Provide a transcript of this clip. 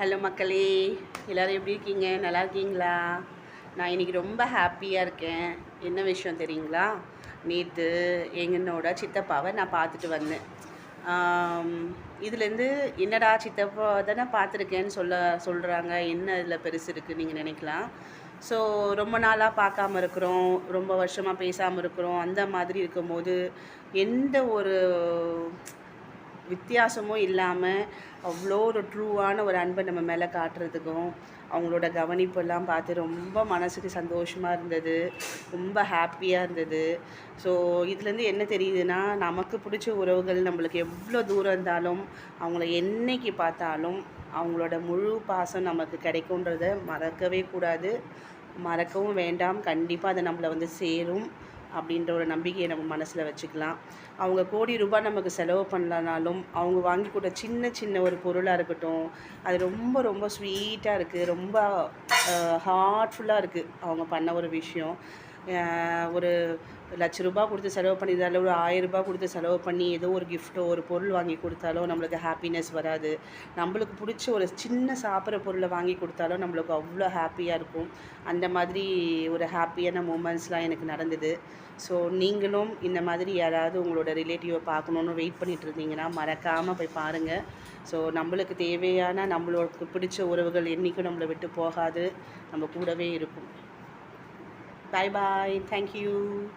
Hello மக்களே. எல்லோரும் எப்படி இருக்கீங்க? நல்லா இருக்கீங்களா? நான் இன்றைக்கி ரொம்ப ஹாப்பியாக இருக்கேன். என்ன விஷயம் தெரியுங்களா? நேற்று எங்கன்னோட சித்தப்பாவை நான் பார்த்துட்டு வந்தேன். இதுலேருந்து என்னடா சித்தப்பா தானே பார்த்துருக்கேன்னு சொல்ல சொல்கிறாங்க என்ன இதில் பெருசு இருக்குது நீங்கள் நினைக்கலாம். ஸோ ரொம்ப நாளாக பார்க்காம இருக்கிறோம். ரொம்ப வருஷமாக பேசாமல் இருக்கிறோம். அந்த மாதிரி இருக்கும்போது எந்த ஒரு வித்தியாசமும் இல்லாமல் அவ்வளோ ஒரு ட்ரூவான ஒரு அன்பை நம்ம மேலே காட்டுறதுக்கும் அவங்களோட கவனிப்பெல்லாம் பார்த்து ரொம்ப மனசுக்கு சந்தோஷமாக இருந்தது ரொம்ப ஹாப்பியாக இருந்தது. ஸோ இதுலேருந்து என்ன தெரியுதுன்னா நமக்கு பிடிச்ச உறவுகள் நம்மளுக்கு எவ்வளோ தூரம் இருந்தாலும் அவங்கள என்னைக்கு பார்த்தாலும் அவங்களோட முழு பாசம் நமக்கு கிடைக்குன்றத மறக்கவே கூடாது. மறக்கவும் வேண்டாம். கண்டிப்பாக அதை நம்மளை வந்து சேரும். அப்படின்ற ஒரு நம்பிக்கையை நம்ம மனசில் வச்சுக்கலாம். அவங்க கோடி ரூபாய் நமக்கு செலவு பண்ணலனாலும் அவங்க வாங்கி கொடுத்த சின்ன சின்ன ஒரு பொருளாக இருக்கட்டும் அது ரொம்ப ரொம்ப ஸ்வீட்டாக இருக்குது ரொம்ப ஹார்ட்ஃபுல்லாக இருக்குது அவங்க பண்ண ஒரு விஷயம். ஒரு லட்ச ரூபா கொடுத்து செலவு பண்ணியிருந்தாலும் ஒரு ஆயரூபா கொடுத்து செலவு பண்ணி ஏதோ ஒரு கிஃப்ட்டோ ஒரு பொருள் வாங்கி கொடுத்தாலும் நம்மளுக்கு ஹாப்பினஸ் வராது. நம்மளுக்கு பிடிச்ச ஒரு சின்ன சாப்பிட்ற பொருளை வாங்கி கொடுத்தாலும் நம்மளுக்கு அவ்வளோ ஹாப்பியாக இருக்கும். அந்த மாதிரி ஒரு ஹாப்பியான மூமெண்ட்ஸ்லாம் எனக்கு நடந்தது. ஸோ நீங்களும் இந்த மாதிரி யாராவது உங்களோட ரிலேட்டிவை பார்க்கணுன்னு வெயிட் பண்ணிகிட்டு இருந்தீங்கன்னா மறக்காமல் போய் பாருங்கள் ஸோ நம்மளுக்கு தேவையான நம்மளுக்கு பிடிச்ச உறவுகள் என்றைக்கும் நம்மளை விட்டு போகாது. நம்ம கூடவே இருக்கும். Bye bye. Thank you.